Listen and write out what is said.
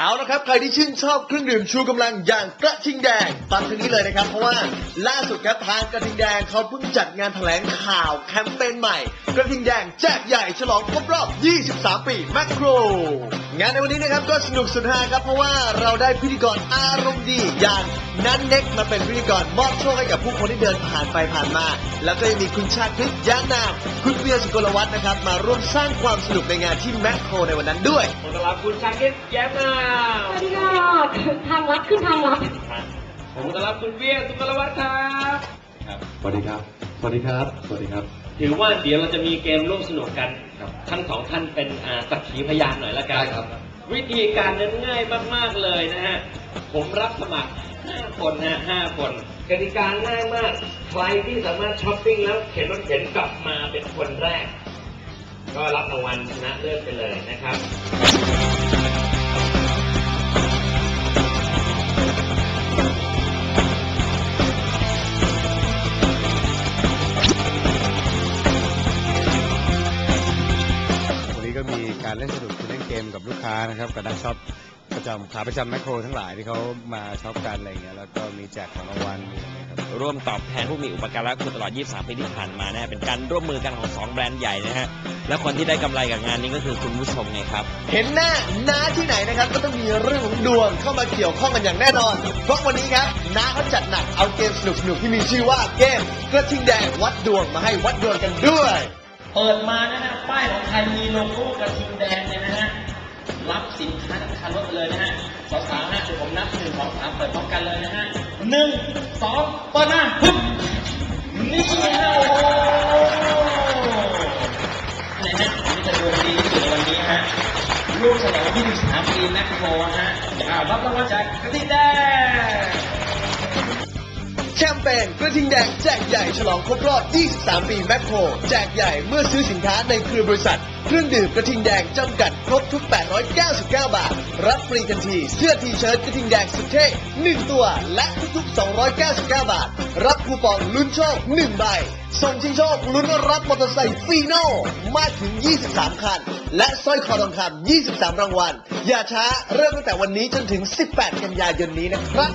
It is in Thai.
เอาละครับ ใครที่ชื่นชอบเครื่องดื่มชูกำลังอย่างกระทิงแดงฟังทางนี้เลยนะครับ เพราะว่าล่าสุดครับทางกระทิงแดงเขาเพิ่งจัดงานแถลงข่าวแคมเปญใหม่ กระทิงแดงแจกใหญ่ฉลองครบรอบ 23 ปีแมคโครงานในวันนี้นะครับก็สนุกสุดฮาครับ เพราะว่าเราได้พิธีกรอารมณ์ดีอย่างนันเน็กมาเป็นพิธีกรมอบโชคให้กับผู้คนที่เดินผ่านไปผ่านมา แล้วก็ยังมีคุณชาคริตยานามคุณเบียร์สุกลวัฒน์นะครับ มาร่วมสร้างความสนุกในงานที่แมคโครในวันนั้นด้วยขอต้อนรับคุณชาคิดแย้มนามสวัสดีค่ะทางลัดขึ้นทางลัดผมต้อนรับคุณเวียสุกลวัฒน์ครับสวัสดีครับ สวัสดีครับ สวัสดีครับ ถือว่าเดี๋ยวเราจะมีเกมร่วมสนุกกันทั้งสองท่านเป็นอ่าสักขีพยานหน่อยละกันได้ครับ วิธีการนั้นง่ายมาก ๆเลยนะฮะ ผมรับสมัคร 5 คนนะห้าคนกติกาง่ายมาก ใครที่สามารถช้อปปิ้งแล้วเข็นรถเข็นกลับมาเป็นคนแรก ก็รับรางวัลชนะเลิศไปเลยนะครับ ก็มีการเล่นสนุกคือเล่นเกมกับลูกค้านะครับกับนักช็อปประจำขาประจำแมคโครทั้งหลายที่เขามาช็อปกันอะไรอย่างเงี้ยแล้วก็มีแจกของรางวัลมีอะไรครับ ร่วมตอบแทนผู้มีอุปการะคุณตลอด 23 ปีที่ผ่านมานะฮะเป็นการร่วมมือกันของ 2 แบรนด์ใหญ่นะฮะ และคนที่ได้กำไรกับงานนี้ก็คือคุณผู้ชมไงครับ เห็นหน้าน้าที่ไหนนะครับ ก็ต้องมีเรื่องของดวงเข้ามาเกี่ยวข้องกันอย่างแน่นอน เพราะวันนี้ครับน้าเขาจัดหนักเอาเกมสนุกๆที่มีชื่อว่าเกมกระทิงแดงวัดดวงมาให้วัดดวงกันด้วย เปิดมานะฮะป้ายของไทยมีโลโก้กระทิงแดงเนี่ยนะฮะรับสินค้าทั้งคันรถเลยนะฮะสาวๆนะเดี๋ยวผมนับหนึ่งสองสามเปิดพร้อมกันเลยนะฮะหนึ่งสองเปิดมาฮึบนี่ฮะโอ้โหนี่ฮะนี่จะดวงดีที่สุดในวันนี้ฮะร่วมฉลอง23ปีแมคโครฮะอ่ารับรางวัลจากกระทิงแดง มเปญกระทิงแดงแจกใหญ่ฉลองครบรอบ 23 ปีแมคโคร แจกใหญ่เมื่อซื้อสินค้าในเครือบริษัท เครื่องดื่มกระทิงแดงจำกัดครบทุก 899 บาท รับฟรีทันที เสื้อทีเชิ้ตกระทิงแดงสุดเท่1 ตัว และทุกๆ 299 บาท รับคูปองลุ้นโชค 1 ใบ ส่งชิงโชคลุ้นรับมอเตอร์ไซค์ฟีโน่มากถึง 23 คัน และสร้อยคอทองคำ23 รางวัล อย่าช้าเริ่มตั้งแต่วันนี้จนถึง 18 กันยายนนี้นะครับ